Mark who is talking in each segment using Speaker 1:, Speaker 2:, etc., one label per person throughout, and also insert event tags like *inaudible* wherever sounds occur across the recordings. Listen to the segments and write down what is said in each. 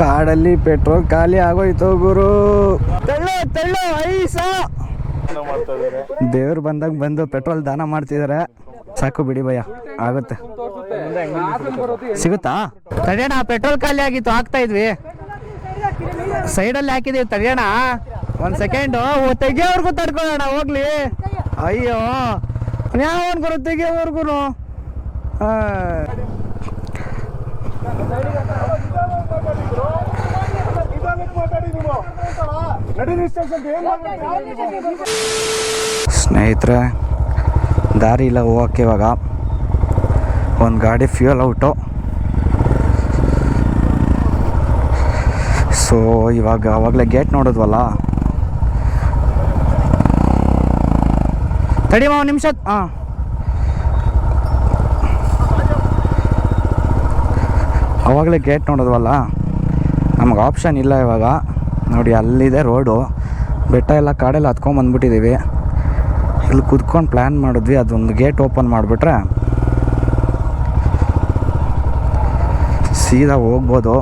Speaker 1: ಕಾಡಲ್ಲಿ ಪೆಟ್ರೋಲ್ ಖಾಲಿ ಆಗೋಯ್ತು ಗುರು. ತಳ್ಳು ತಳ್ಳು ಐಸ. ದೇವ್ರು ಬಂದಾಗ ಬಂದು ಪೆಟ್ರೋಲ್ ದಾನ ಮಾಡ್ತಿದಾರೆ. ಸಾಕು ಬಿಡಿ ಭಯ ಆಗುತ್ತೆ. ಸಿಗುತ್ತಾ? ತಡೆಯೋಣ ಪೆಟ್ರೋಲ್ ಖಾಲಿ ಆಗಿತ್ತು ಹಾಕ್ತಾ ಇದ್ವಿ. ಸೈಡಲ್ಲಿ ಹಾಕಿದೀವಿ ತಡೆಯೋಣ ಒಂದು ಸೆಕೆಂಡು ತೆಗಿಯೋವರೆಗೂ ತಡ್ಕೊಳ್ಳೋಣ ಹೋಗ್ಲಿ. ಅಯ್ಯೋ ಯಾವನ್ ಗುರು ತೆಗಿಯೋವರೆಗೂ ಸ್ನೇಹಿತರೆ ದಾರಿ ಇಲ್ಲ ಹೋಗೋಕ್ಕೆ ಇವಾಗ ಒಂದು ಗಾಡಿ ಫ್ಯೂಯಲ್ ಔಟು ಸೊ ಇವಾಗ ಅವಾಗಲೇ ಗೇಟ್ ನೋಡಿದ್ವಲ್ಲ? ತಡಿ ಒಂದು ನಿಮಿಷ. ಹಾಂ ಅವಾಗಲೇ ಗೇಟ್ ನೋಡಿದ್ವಲ್ಲ? ನಮಗೆ ಆಪ್ಷನ್ ಇಲ್ಲ ಇವಾಗ. ನೋಡಿ, ಅಲ್ಲಿದೆ ರೋಡು ಬೆಟ್ಟ ಎಲ್ಲ ಕಾಡೆಲ್ಲ ಹತ್ಕೊಂಡ್ ಬಂದ್ಬಿಟ್ಟಿದ್ದೀವಿ ಇಲ್ಲಿ ಕುತ್ಕೊಂಡು ಪ್ಲ್ಯಾನ್ ಮಾಡಿದ್ವಿ, ಅದೊಂದು ಗೇಟ್ ಓಪನ್ ಮಾಡಿಬಿಟ್ರೆ ಸೀದಾ ಹೋಗ್ಬೋದು.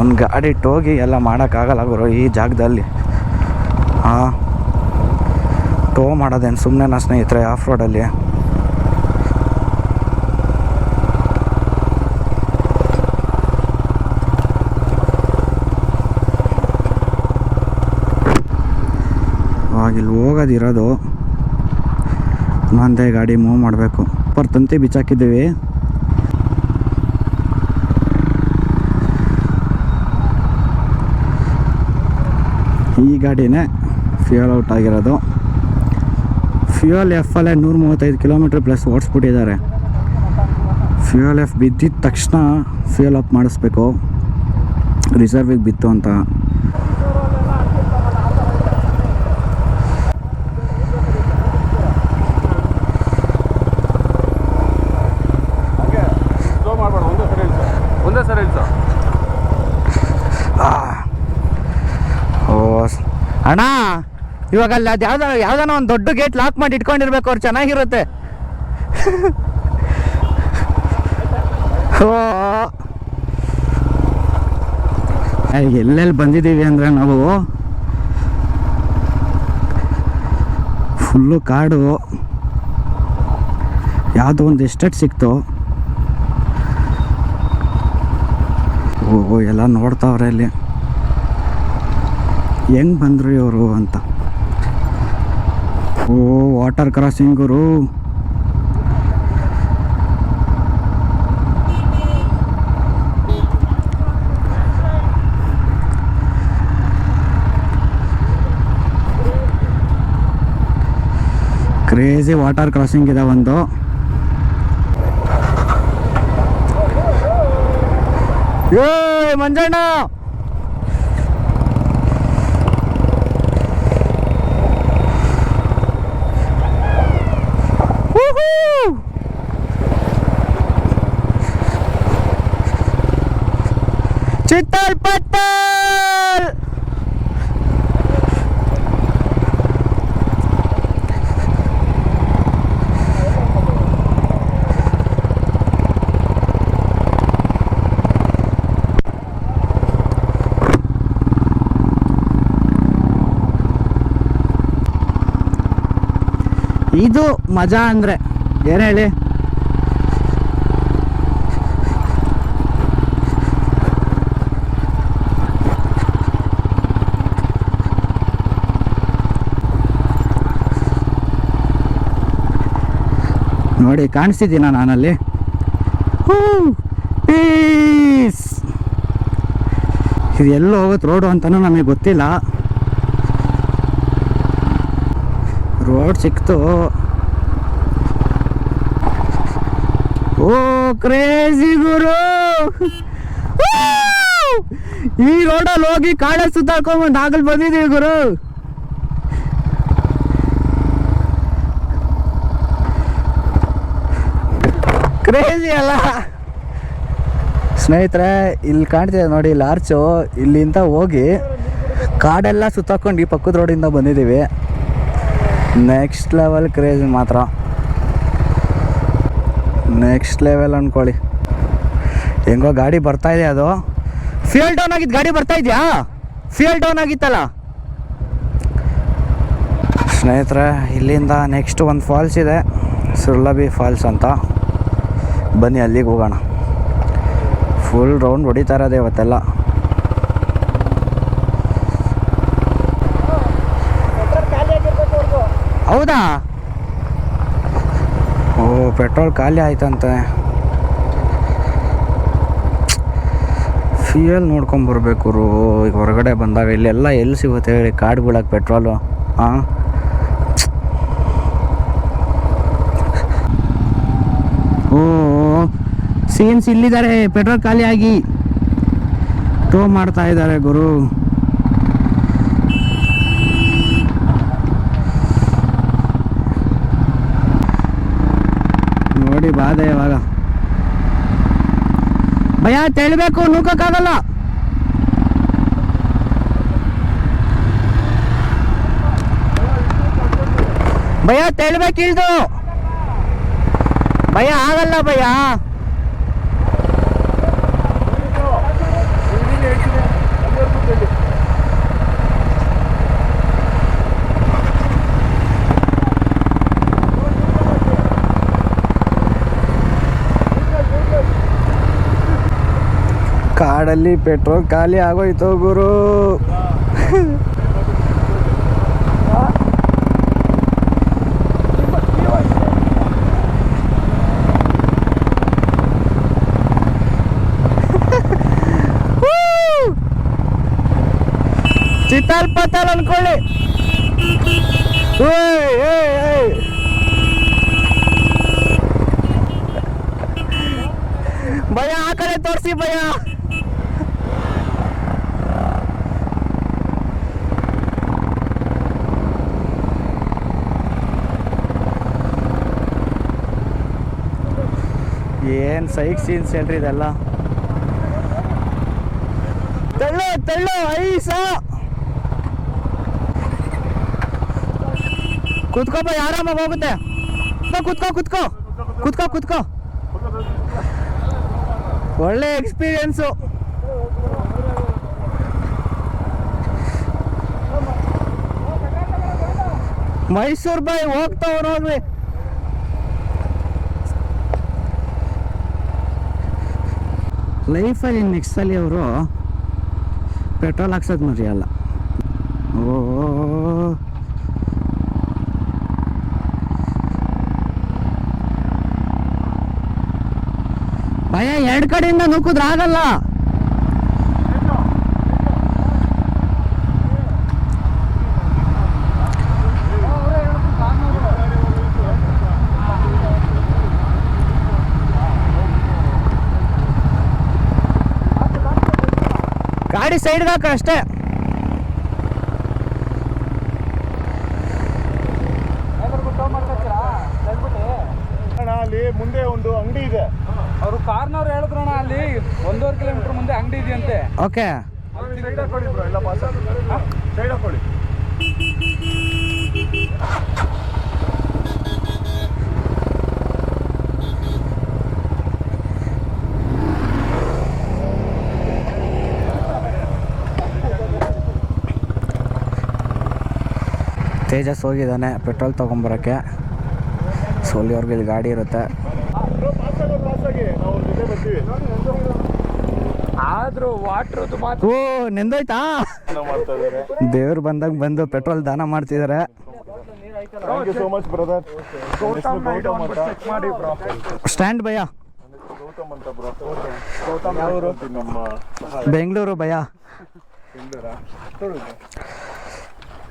Speaker 1: ಒಂದು ಗಾಡಿ ಇಟ್ಟೋಗಿ ಎಲ್ಲ ಮಾಡೋಕ್ಕಾಗಲ್ಲ ಗುರು, ಈ ಜಾಗದಲ್ಲಿ. ಹಾಂ ಟೋ ಮಾಡೋದೇನು ಸುಮ್ಮನೆ ಸ್ನೇಹಿತರೆ ಆಫ್ ರೋಡಲ್ಲಿ ಇಲ್ಲಿ ಹೋಗೋದಿರೋದು. ನಂದೇ ಗಾಡಿ ಮೂವ್ ಮಾಡಬೇಕು. ಪರ್ ತಂತಿ ಬಿಚ್ಚಾಕಿದ್ದೀವಿ. ಈ ಗಾಡಿನೇ ಫ್ಯೂಯಲ್ ಔಟ್ ಆಗಿರೋದು. ಫ್ಯೂಯಲ್ ಎಫ್ ಅಲ್ಲೇ ನೂರ ಮೂವತ್ತೈದು ಕಿಲೋಮೀಟ್ರ್ ಪ್ಲಸ್ ಓಡಿಸ್ಬಿಟ್ಟಿದ್ದಾರೆ. ಫ್ಯೂಯಲ್ ಎಫ್ ಬಿದ್ದಿದ ತಕ್ಷಣ ಫ್ಯೂಯಲ್ ಅಪ್ ಮಾಡಿಸ್ಬೇಕು. ರಿಸರ್ವಿಗೆ ಬಿತ್ತು ಅಂತ
Speaker 2: ಒಂದೇ ಸರಿ ಇಲ್ಸ
Speaker 1: ಓ ಸ್- ಅಣ್ಣ ಇವಾಗ ಅಲ್ಲಿ ಅದು ಯಾವ್ದಾರ ಯಾವ್ದಾನ ಒಂದು ದೊಡ್ಡ ಗೇಟ್ ಲಾಕ್ ಮಾಡಿ ಇಟ್ಕೊಂಡಿರ್ಬೇಕು ಅವ್ರು ಚೆನ್ನಾಗಿರುತ್ತೆ. ಓ. ಎಲ್ಲೆಲ್ಲಿ ಬಂದಿದ್ದೀವಿ ಅಂದರೆ ನಾವು? ಫುಲ್ಲು ಕಾಡು. ಯಾವುದೋ ಒಂದು ಎಸ್ಟೇಟ್ ಸಿಕ್ತು. ಓ ಎಲ್ಲ ನೋಡ್ತಾವ್ರೆ ಇಲ್ಲಿ ಹೆಂಗ್ ಬಂದ್ರು ಇವರು ಅಂತ. ಓ ವಾಟರ್ ಕ್ರಾಸಿಂಗ್ ಗುರು. ಕ್ರೇಜಿ ವಾಟರ್ ಕ್ರಾಸಿಂಗ್ ಇದೆ ಒಂದು. ಏ ಮಂಜಣ್ಣ! ಚಿತ್ತಲ್ ಪಟ್ಟಲ್ ಇದು ಮಜಾ ಅಂದ್ರೆ ಏನು ಹೇಳಿ? ನೋಡಿ, ಕಾಣಿಸ್ತಿದ್ದೀನ ನಾನಲ್ಲಿ? ಪೀಸ್! ಇದು ಎಲ್ಲೋ ಹೋಗುತ್ತೆ ರೋಡು ಅಂತಲೂ ನಮಗೆ ಗೊತ್ತಿಲ್ಲ. ರೋಡ್ ಸಿಕ್ತು. ಓ, ಕ್ರೇಜಿ ಗುರು! ಈ ರೋಡಲ್ಲಿ ಹೋಗಿ ಕಾಡ ಸುತ್ತಾಕೊಂಡ್ಬಂದು ಆಗಲ್ ಬಂದಿದ್ದೀವಿ ಗುರು. ಕ್ರೇಜಿ ಅಲ್ಲ. ಸ್ನೇಹಿತರೆ, ಇಲ್ಲಿ ಕಾಣ್ತಿದೆ ನೋಡಿ, ಲಾರ್ಚು. ಇಲ್ಲಿಂದ ಹೋಗಿ ಕಾಡೆಲ್ಲ ಸುತ್ತಾಕೊಂಡು ಈ ಪಕ್ಕದ ರೋಡಿಂದ ಬಂದಿದ್ದೀವಿ. ನೆಕ್ಸ್ಟ್ ಲೆವೆಲ್ ಕ್ರೇಜ್ ಮಾತ್ರ. ನೆಕ್ಸ್ಟ್ ಲೆವೆಲ್ ಅಂದ್ಕೊಳ್ಳಿ ಹೆಂಗೋ ಗಾಡಿ ಬರ್ತಾ ಇದೆ ಅದು. ಫ್ಯೂಯಲ್ ಡೌನ್ ಆಗಿದ್ದು ಗಾಡಿ ಬರ್ತಾ ಇದೆಯಾ? ಫ್ಯೂಯಲ್ ಡೌನ್ ಆಗಿತ್ತಲ್ಲ. ಸ್ನೇಹಿತರೆ, ಇಲ್ಲಿಂದ ನೆಕ್ಸ್ಟ್ ಒಂದು ಫಾಲ್ಸ್ ಇದೆ. ಸುರ್ಲಬಿ ಫಾಲ್ಸ್ ಅಂತ. ಬನ್ನಿ ಅಲ್ಲಿಗೆ ಹೋಗೋಣ. ಫುಲ್ ರೌಂಡ್ ಹೊಡಿತಾ ಇರೋದೆ ಇವತ್ತೆಲ್ಲ. ಹೌದಾ? ಓ, ಪೆಟ್ರೋಲ್ ಖಾಲಿ ಆಯ್ತಂತೆ. ಫ್ಯೂಯಲ್ ನೋಡ್ಕೊಂಬರ್ಬೇಕು ಈಗ ಹೊರಗಡೆ ಬಂದಾಗ ಇಲ್ಲೆಲ್ಲ ಎಲ್ಲಿ ಸಿಗುತ್ತೆ ಹೇಳಿ ಕಾಡುಗಳಾಗ ಪೆಟ್ರೋಲು ಹಾಂ ಓ. ಸೀನ್ಸ್ ಇಲ್ಲಿದ್ದಾರೆ, ಪೆಟ್ರೋಲ್ ಖಾಲಿಯಾಗಿ. ಟೋ ಮಾಡ್ತಾ ಇದ್ದಾರೆ ಗುರು. ನೋಡಿ ಬಾಧೆ ಇವಾಗ ಭಯ, ತೆಳಬೇಕು, ನೂಕಕ್ಕಾಗಲ್ಲ. ಭಯ, ತೆಳಬೇಕಿಲ್ದು. ಭಯ ಆಗಲ್ಲ ಭಯ. ಕಾಡಲ್ಲಿ ಪೆಟ್ರೋಲ್ ಖಾಲಿ ಆಗೋಯ್ತು ಗುರು. ಚಿತ್ತಾಲ್ ಪತ್ತಾಲ್ ಅನ್ಕೊಳ್ಳಿ. ಭಯ ಆ ಕಡೆ ತೋರಿಸಿ ಭಯ. ಏನ್ ಸೈಕ್ ಸೀನ್ಸ್ ಹೇಳ್ರಿ ಇದೆಲ್ಲ? ತೆಳ್ಳು ತೆಳ್ಳು, ಐಸ! ಕುತ್ಕೋಪ ಆರಾಮಾಗಿ ಹೋಗುತ್ತೆ. ಕುತ್ಕೋ ಕುತ್ಕೋ. ಕುತ್ಕೋ ಕುತ್ಕೋ. ಒಳ್ಳೆ ಎಕ್ಸ್ಪೀರಿಯನ್ಸು ಮೈಸೂರು ಬಾಯ್ ಹೋಗ್ತಾವ ನೋಡ್ರಿ. ಲೈಫಲ್ಲಿ ನೆಕ್ಸ್ಟಲ್ಲಿ ಅವರು ಪೆಟ್ರೋಲ್ ಹಾಕ್ಸೋದು ಮರೆಯಲ್ಲ ಓ. ಭಯ ಎರಡು ಕಡೆಯಿಂದ ನುಕ್ಕಿದ್ರೆ ಆಗಲ್ಲ. ಗಾಡಿ ಸೈಡ್ ಹಾಕ ಅಷ್ಟೇ.
Speaker 2: ಅಣ್ಣ, ಅಲ್ಲಿ ಮುಂದೆ ಒಂದು ಅಂಗಡಿ ಇದೆ.
Speaker 3: ಅವರು ಕಾರ್ನವ್ರು ಹೇಳಿದ್ರಣ ಅಲ್ಲಿ ಒಂದೂವರೆ ಕಿಲೋಮೀಟರ್ ಮುಂದೆ ಅಂಗಡಿ ಇದೆಯಂತೆ.
Speaker 1: ಓಕೆ.
Speaker 2: ಸೈಡ್ ಹಾಕೊಳ್ಳಿ ಬ್ರೋ ಎಲ್ಲ ಪಾಸ್ ಸೈಡ್ ಹಾಕೊಳ್ಳಿ.
Speaker 1: ತೇಜಸ್ ಹೋಗಿದ್ದಾನೆ ಪೆಟ್ರೋಲ್ ತೊಗೊಂಬರೋಕ್ಕೆ. ಅಲ್ಲಿವರೆಗೂ ಇಲ್ಲಿ ಗಾಡಿ ಇರುತ್ತೆ.
Speaker 3: ಆದ್ರೂ
Speaker 1: ಓ ನೆಂದೋಯ್ತಾ? ದೇವ್ರು ಬಂದಾಗ ಬಂದು ಪೆಟ್ರೋಲ್ ದಾನ ಮಾಡ್ತಿದ್ದಾರೆ
Speaker 2: thank you so much brother Gautam ಅಂತ.
Speaker 3: ಚೆಕ್ ಮಾಡಿ ಬ್ರೋ
Speaker 1: ಸ್ಟ್ಯಾಂಡ್ ಭಯ.
Speaker 2: ಗೌತಮ್ ಅಂತ ಬ್ರೋ ಗೌತಮ್ ಅವರು ನಮ್ಮ
Speaker 1: ಬೆಂಗಳೂರು ಭಯ.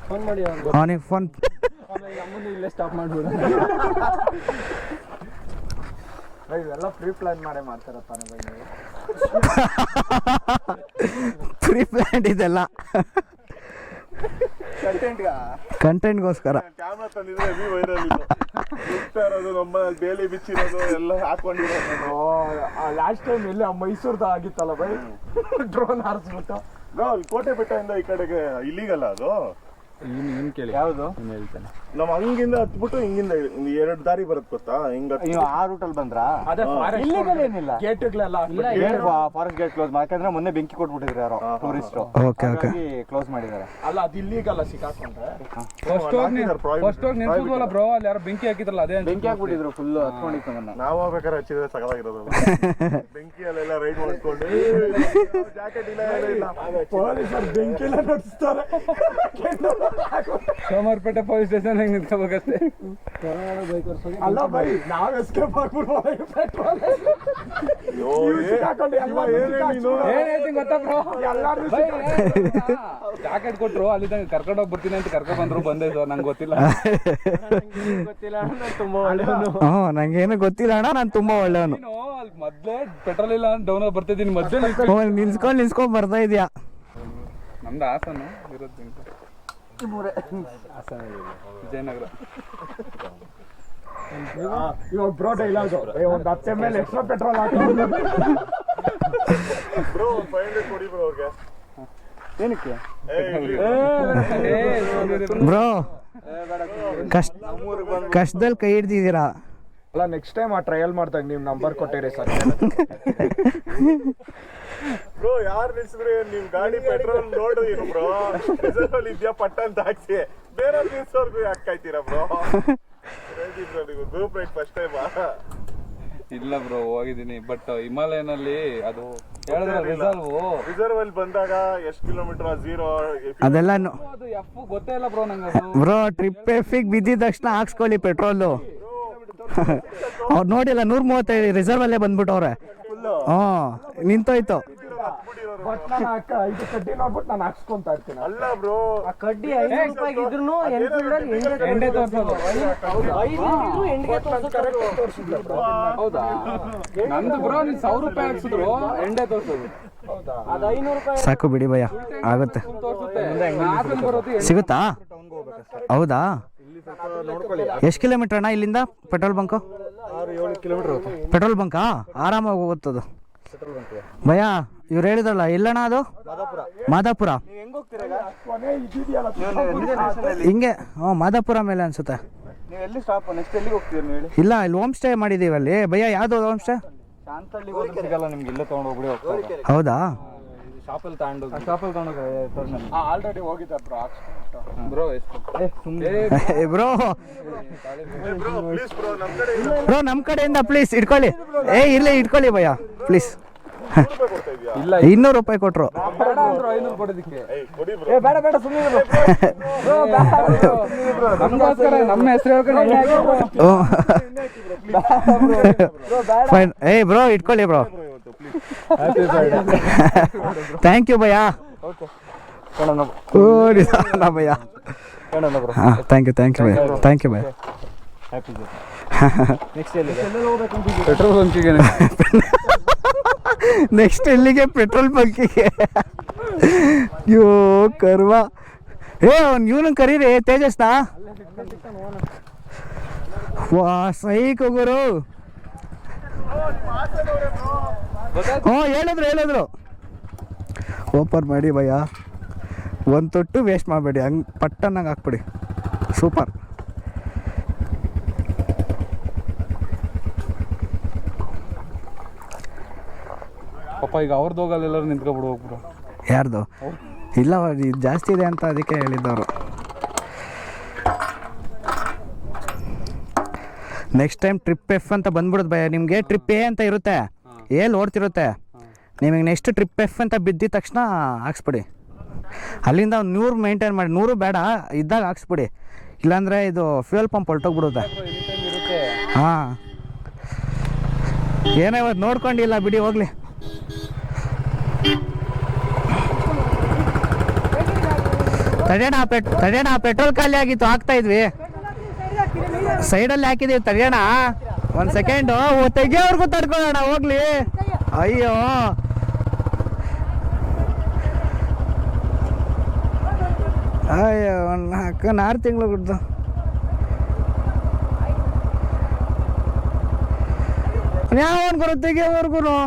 Speaker 3: ಫೋನ್ ಮಾಡಿ
Speaker 1: ಅವನಿಗೆ ಫೋನ್
Speaker 3: ಇಲ್ಲೇ ಸ್ಟಾಪ್ ಮಾಡ್ಬಿಡ. ಇವೆಲ್ಲ ಪ್ರೀ ಪ್ಲಾನ್ ಮಾಡೇ ಮಾಡ್ತಾರಪ್ಪ ಬೈ
Speaker 1: ಪ್ರೀ ಪ್ಲ್ಯಾಂಡ್ ಇದೆಲ್ಲ
Speaker 2: ಕಂಟೆಂಟ್
Speaker 1: ಕಂಟೆಂಟ್ಗೋಸ್ಕರ
Speaker 2: ಕ್ಯಾಮ್ರಾ ತಂದಿದ್ರೆ ಹೆವಿ ವೈರಲ್ ಇರೋದು ನಮ್ಮ ಬೇಲಿ ಬಿಚ್ಚಿರೋದು ಎಲ್ಲ ಹಾಕೊಂಡಿರೋದು.
Speaker 3: ಲಾಸ್ಟ್ ಟೈಮ್ ಎಲ್ಲಿ? ಮೈಸೂರ್ದ ಆಗಿತ್ತಲ್ಲ ಬೈ ಡ್ರೋನ್ ಹಾರಿಸ್ಬಿಟ್ಟು.
Speaker 2: ಕೋಟೆ ಬೆಟ್ಟ ಕೋಟೆ ಬೆಟ್ಟದಿಂದ ಈ ಕಡೆಗೆ ಇಲ್ಲಿಗಲ್ಲ ಅದು.
Speaker 4: ಯಾವುದು?
Speaker 2: ನಮ್ಮ ಹಂಗಿಂದ ಹತ್ಬಿಟ್ಟು ಹಿಂಗಿಂದ ಎರಡು ದಾರಿ ಬರುತ್ತೆ ಗೊತ್ತಾ? ಹಿಂಗ
Speaker 4: ನೀವು ಆ ರೂಟಲ್ಲಿ ಬಂದ್ರಾ?
Speaker 3: ಅದೇ
Speaker 4: ಇಲ್ಲಿಗಲ್ ಏನಿಲ್ಲ.
Speaker 3: ಗೇಟ್ಗಳೆಲ್ಲ
Speaker 4: ಫಾರೆಸ್ಟ್ ಗೇಟ್ ಕ್ಲೋಸ್ ಯಾಕಂದ್ರೆ ಮೊನ್ನೆ ಬೆಂಕಿ ಕೊಟ್ಬಿಟ್ಟಿದ್ರು ಯಾರೋ ಟೂರಿಸ್ಟ್
Speaker 1: ಓಕೆ ಓಕೆ
Speaker 4: ಕ್ಲೋಸ್ ಮಾಡಿದ್ದಾರೆ.
Speaker 3: ಅಲ್ಲ ಅದು ಇಲ್ಲಿಗಲ್ಲ ಸಿಕ್ಕಾಕೊಂಡ್ರೆ? ಫಸ್ಟ್ ಹೋಗಿ ಹೋಗಿ ಬ್ರೋ ಅಲ್ಲಿ ಯಾರೋ ಬೆಂಕಿ ಹಾಕಿದ್ರಲ್ಲ ಅದೇ
Speaker 4: ಬೆಂಕಿ ಹಾಕ್ಬಿಟ್ಟಿದ್ರು ಫುಲ್ ಹತ್ಕೊಂಡಿತ್ತು ನನ್ನ
Speaker 2: ನಾವು ಬೇಕಾದ್ರೆ ಹಚ್ಚಿದ್ರೆ ಸಗದಾಗಿರೋದು *laughs* ಬೆಂಕಿಯಲ್ಲೆಲ್ಲ ರೈಡ್ *laughs* ಮಾಡ್ಕೊಂಡು ಜಾಕೆಟ್ ಇಲ್ಲ ಏನೂ ಇಲ್ಲ. *laughs*
Speaker 3: ಸೋಮವಾರಪೇಟೆ ಪೊಲೀಸ್ ಸ್ಟೇಷನ್ ಹೆಂಗ್ ನಿಂತ್ಕೋಬೇಕಷ್ಟೇ.
Speaker 5: ಅಲ್ಲ ಬೈ ನಾವ್ ಎಸ್ಕೇಪ್ ಆಗ್ಬಿಡ್ಬೋದು ಪೆಟ್ರೋಲ್
Speaker 2: ಏನೇ ನೀನು?
Speaker 3: ಏನ್ ಹೇಳ್ತೀನಿ ಗೊತ್ತಾ ಬ್ರೋ? ಜಾಕೆಟ್ ಕೊಟ್ರು ಅಲ್ಲಿ ಕರ್ಕೊಂಡು ಹೋಗಿ ಬರ್ತೀನಿ ಅಂತ ಕರ್ಕೊಂಡ್ ಬಂದ್ರು ಬಂದೆ ಸರ್ ನಂಗೆ ಗೊತ್ತಿಲ್ಲ.
Speaker 1: ಹ್ಞೂ ನಂಗೇನು ಗೊತ್ತಿಲ್ಲ ಅಣ್ಣ ನಾನು ತುಂಬಾ ಒಳ್ಳೆಯವನು.
Speaker 3: ನೀನು ಅಲ್ಲಿ ಮೊದ್ಲೇ ಪೆಟ್ರೋಲ್ ಇಲ್ಲ ಅಂತ ಡೌನ್ ಬರ್ತಿದ್ದೀನಿ ಮಧ್ಯೆ
Speaker 1: ನಿಲ್ಸ್ಕೊಂಡ್ ನಿಲ್ಸ್ಕೊಂಡು ನಿಲ್ಸ್ಕೊಂಡ್ ಬರ್ತಾ ಇದೆಯಾ.
Speaker 3: ನಮ್ದು ಹಾಸನ ಇರೋದು ಬೆಂಗಳೂರು. ವಿಜಯನಗರ
Speaker 5: ಇವಾಗ ಬ್ರೋ ಡೈಲಾಗ್ ಒಂದ್ ಹತ್ತೆ ಮೇಲೆ ಎಲ್ ಎಕ್ಸ್ಟ್ರಾ ಪೆಟ್ರೋಲ್ ಹಾಕಿ.
Speaker 2: ಬ್ರೋ ಫೈವ್ ಹಂಡ್ರೆಡ್ ಕೊಡಿ ಬ್ರೋ ಅವ್ರಿಗೆ.
Speaker 4: ಏನಕ್ಕೆ.
Speaker 1: ಬ್ರೋ ಕಷ್ಟ ಕಷ್ಟದಲ್ಲಿ ಕೈ ಹಿಡ್ದಿದ್ದೀರಾ?
Speaker 5: ಅಲ್ಲ ನೆಕ್ಸ್ಟ್ ಟೈಮ್ ಆ ಟ್ರಯಲ್ ಮಾಡ್ದಾಗ ನೀವು ನಂಬರ್ ಕೊಟ್ಟಿರಿ ಸರ್.
Speaker 2: ಬ್ರೋ ಯಾರು ನಿಲ್ಸಿದ್ರೆ? ನಿಮ್ ಗಾಡಿ ಪೆಟ್ರೋಲ್ ನೋಡು ಬ್ರೋ ರಿಸರ್ವ್ ಅಲ್ಲಿ ಇದ್ಯಾ ಪಟ್ಟ ಅಂತ ಹಾಕ್ಸಿ. ಬೇರೆ ನಿಲ್ಸೋರ್ಗು ಯಾಕೆ ಕಾಯ್ತೀರಾ ಬ್ರೋ ನೀವು ಗ್ರೂಪ್ ರೈಡ್ ಫಸ್ಟ್ ಟೈಮ್
Speaker 3: ಇಲ್ಲ ಬ್ರೋ ಹೋಗಿದ್ದೀನಿ. ಬಟ್ ಹಿಮಾಲಯನಲ್ಲಿ ಅದು ಹೇಳಿದ್ರೆ ರಿಸಲ್ವ್
Speaker 2: ರಿಸರ್ವ್ ಅಲ್ಲಿ ಬಂದಾಗ ಎಷ್ಟು ಕಿಲೋಮೀಟರ್ ಜೀರೋ
Speaker 1: ಅದೆಲ್ಲ
Speaker 3: ಅದು ಎಫ್ ಗೊತ್ತೇ ಇಲ್ಲ ಬ್ರೋ ನಂಗೆ ಅದು
Speaker 1: ಬ್ರೋ ಟ್ರಿಪ್ ಎಫಿಗೆ ಬಿದ್ದಿದ ತಕ್ಷಣ ಹಾಕ್ಸ್ಕೊಳ್ಳಿ ಪೆಟ್ರೋಲು *laughs* ಅವ್ರು ನೋಡಿಲ್ಲ ನೂರ ಮೂವತ್ತೈದು ರಿಸರ್ವ್ ಅಲ್ಲೇ ಬಂದ್ಬಿಟ್ಟವ್ರೆ ಹ್ಞೂ ನಿಂತೋಯ್ತು.
Speaker 5: ಬಟ್ ನಾನು ಅಕ್ಕ ಇದು ಕಡ್ಡಿ ನೋಡ್ಬಿಟ್ಟು ನಾನು ಹಾಕ್ಸ್ಕೊಂತ ಇರ್ತೀನಿ
Speaker 2: ಅಲ್ಲ ಬ್ರೋ
Speaker 6: ಕಡ್ಡಿ ಐದು ರೂಪಾಯಿಗೆ ಇದ್ರು ಎನ್ಫೀಲ್ಡ್ ಅಲ್ಲಿ ಎಂಟು
Speaker 3: ಎಂಡೆ ತೋರ್ಸೋದು.
Speaker 6: ಐದು ಇದ್ರು ಎಂಟಿಗೆ ತೋರಿಸುತ್ತೆ
Speaker 3: ಹೌದಾ? ನಂದು ಬ್ರೋ ನೀನ್ ಸಾವಿರ ರೂಪಾಯಿ ಹಾಕ್ಸಿದ್ರು ಎಂಡೆ ತೋರ್ಸೋದು.
Speaker 6: ಅದು ಐನೂರು ರೂಪಾಯಿ
Speaker 1: ಸಾಕು ಬಿಡಿ ಭಯ ಆಗುತ್ತೆ.
Speaker 3: ತೋರ್ಸುತ್ತೆ ಹಾಸನ್ ಬರೋದು
Speaker 1: ಸಿಗುತ್ತಾ? ಹೌದಾ? ಎಷ್ಟು ಕಿಲೋಮೀಟರ್ ಅಣ್ಣ ಇಲ್ಲಿಂದ ಪೆಟ್ರೋಲ್ ಬಂಕು? ಪೆಟ್ರೋಲ್ ಬಂಕಾ? ಆರಾಮಾಗಿ ಹೋಗುತ್ತದು. ಭಯ ಇವ್ರು ಹೇಳಿದ್ರಲ್ಲ ಎಲ್ಲಣ್ಣ ಅದು? ಮಾದಾಪುರ.
Speaker 4: ಹೆಂಗ್ ಹೋಗ್ತೀರಾ
Speaker 5: ಕೊನೆ ಇದಿದೆಯಲ್ಲ
Speaker 1: ಹಿಂಗೆ ಹ್ಞೂ ಮಾದಾಪುರ ಮೇಲೆ ಅನ್ಸುತ್ತೆ.
Speaker 4: ನೀವು ಎಲ್ಲಿ ಸ್ಟಾಪ್ ನೆಕ್ಸ್ಟ್ ಎಲ್ಲಿಗೆ ಹೋಗ್ತೀರಾ ನೀವು
Speaker 1: ಇಲ್ಲ ಇಲ್ಲಿ ಹೋಮ್ ಸ್ಟೇ ಮಾಡಿದ್ದೀವಿ ಅಲ್ಲಿ. ಯಾವ್ದು ಯಾವುದು ಹೋಮ್ ಸ್ಟೇ
Speaker 4: ಶಾಂತಳ್ಳಿ ಹೋದ್ರೆ ಸಿಗಲ್ಲ ನಿಮ್ಗೆ ಇಲ್ಲೇ ತೊಗೊಂಡು ಹೋಗ್ಬಿಡಿ ಹೋಗ್ತಾರೆ
Speaker 1: ಹೌದಾ?
Speaker 3: ಶಾಪಲ್ಲಿ ತಗೊಂಡು
Speaker 4: ಶಾಪಲ್ಲಿ ತೊಗೊಂಡು
Speaker 5: ಆಲ್ರೆಡಿ ಹೋಗಿದ್ದೆ ಬ್ರೋ
Speaker 3: ಬ್ರೋ ಎಷ್ಟು?
Speaker 1: ಬ್ರೋ
Speaker 2: ಬ್ರೋ ಪ್ಲೀಸ್ ಬ್ರೋ ನಮ್ ಕಡೆ
Speaker 1: ಬ್ರೋ ನಮ್ಮ ಕಡೆಯಿಂದ ಪ್ಲೀಸ್ ಇಟ್ಕೊಳ್ಳಿ. ಏ ಇರ್ಲಿ ಇಟ್ಕೊಳ್ಳಿ ಭಯ ಪ್ಲೀಸ್
Speaker 3: ಇಲ್ಲ
Speaker 1: ಇನ್ನೂರು ರೂಪಾಯಿ ಕೊಟ್ರು.
Speaker 3: ಬೇಡ ಅಂದ್ರು ಐನೂರು ಕೊಡೋದಕ್ಕೆ.
Speaker 2: ಏಯ್ ಕೊಡಿ ಬ್ರೋ
Speaker 5: ಬೇಡ ಬೇಡ ಸುಮ್ಮನೆ
Speaker 3: ನಮ್ಗೋಸ್ಕರ ನಮ್ಮ ಹೆಸರು ಹೇಳ್ಕೊಂಡು ಎಣ್ಣೆ ಹಾಕಿದ್ರು.
Speaker 1: ಫೈನ್ ಏ ಬ್ರೋ ಇಟ್ಕೊಳ್ಳಿ ಬ್ರೋ ಥ್ಯಾಂಕ್ ಯು ಭಯ ಓ ಭಯ ಹಾಂ ಥ್ಯಾಂಕ್ ಯು ಥ್ಯಾಂಕ್ ಯು ಭಯ ಥ್ಯಾಂಕ್ ಯು ಭಯ
Speaker 4: ಹ್ಯಾಪಿ ನೆಕ್ಸ್ಟ್ ಎಲ್ಲಿಗೆ
Speaker 3: ಪೆಟ್ರೋಲ್ ಬಂಕಿಗೆ
Speaker 1: ನೆಕ್ಸ್ಟ್ ಎಲ್ಲಿಗೆ ಪೆಟ್ರೋಲ್ ಬಂಕಿಗೆ. ಅಯ್ಯೋ ಕರ್ವ. ಏ ಅವ್ನು ಇವನು ಕರೀರಿ ತೇಜಸ್ನಾ? ವಾ ಸೈಕ್ ಹೋಗೋರು ಹ್ಞೂ ಹೇಳಿದ್ರು ಹೇಳಿದ್ರು. ಓಪನ್ ಮಾಡಿ ಭಯ್ಯ. ಒಂದು ತೊಟ್ಟು ವೇಸ್ಟ್ ಮಾಡಬೇಡಿ. ಹಂಗೆ ಪಟ್ಟನ್ನಂಗೆ ಹಾಕ್ಬಿಡಿ. ಸೂಪರ್
Speaker 3: ಪಾಪ ಈಗ ಅವ್ರದ್ದು ಹೋಗಲ್ಲ ಎಲ್ಲರೂ ನಿಂತ್ಕೊಬಿಡು ಹೋಗ್ಬಿಡು.
Speaker 1: ಯಾರ್ದು? ಇಲ್ಲ ಇದು ಜಾಸ್ತಿ ಇದೆ ಅಂತ ಅದಕ್ಕೆ ಹೇಳಿದ್ದವರು. ನೆಕ್ಸ್ಟ್ ಟೈಮ್ ಟ್ರಿಪ್ ಎಫ್ ಅಂತ ಬಂದ್ಬಿಡೋದು ಭಯ ನಿಮಗೆ ಟ್ರಿಪ್ ಎ ಅಂತ ಇರುತ್ತೆ. ಎಲ್ಲಿ ಓಡ್ತಿರುತ್ತೆ? ನಿಮಗೆ ನೆಕ್ಸ್ಟ್ ಟ್ರಿಪ್ ಎಫ್ ಅಂತ ಬಿದ್ದಿದ ತಕ್ಷಣ ಹಾಕ್ಸ್ಬಿಡಿ. ಅಲ್ಲಿಂದ ಒಂದು ನೂರು ಮೇಂಟೈನ್ ಮಾಡಿ, ನೂರು ಬೇಡ, ಇದ್ದಾಗ ಹಾಕ್ಸ್ಬಿಡಿ. ಇಲ್ಲಾಂದರೆ ಇದು ಫ್ಯೂಯಲ್ ಪಂಪ್ ಹೊರಟೋಗ್ಬಿಡುತ್ತೆ. ಹಾಂ. ಏನೋ ಇವತ್ತು ನೋಡ್ಕೊಂಡಿಲ್ಲ, ಬಿಡಿ ಹೋಗ್ಲಿ. ತಡೆಯೋಣ ಪೆಟ್ ತಡೆಯೋಣ ಪೆಟ್ರೋಲ್ ಖಾಲಿ ಆಗಿತ್ತು, ಹಾಕ್ತಾ ಇದ್ವಿ. ಸೈಡಲ್ಲಿ ಹಾಕಿದೀವಿ ತಡೆಯೋಣ ಒಂದು ಸೆಕೆಂಡ್ ತೆಗಿಯೋರ್ಗು ತಡ್ಕೊಳ್ಳೋಣ ಹೋಗ್ಲಿ. ಅಯ್ಯೋ. ಅಯ್ಯೋ, ಒಂದು ನಾಲ್ಕು ಆರು ತಿಂಗಳು ಬಿಡ್ದು. ಯಾವನ್ ಗುರು ತೆಗಿಯೋವರ್ಗು
Speaker 6: ಗಾಡಿ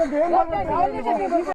Speaker 6: ಅಲ್ಲ,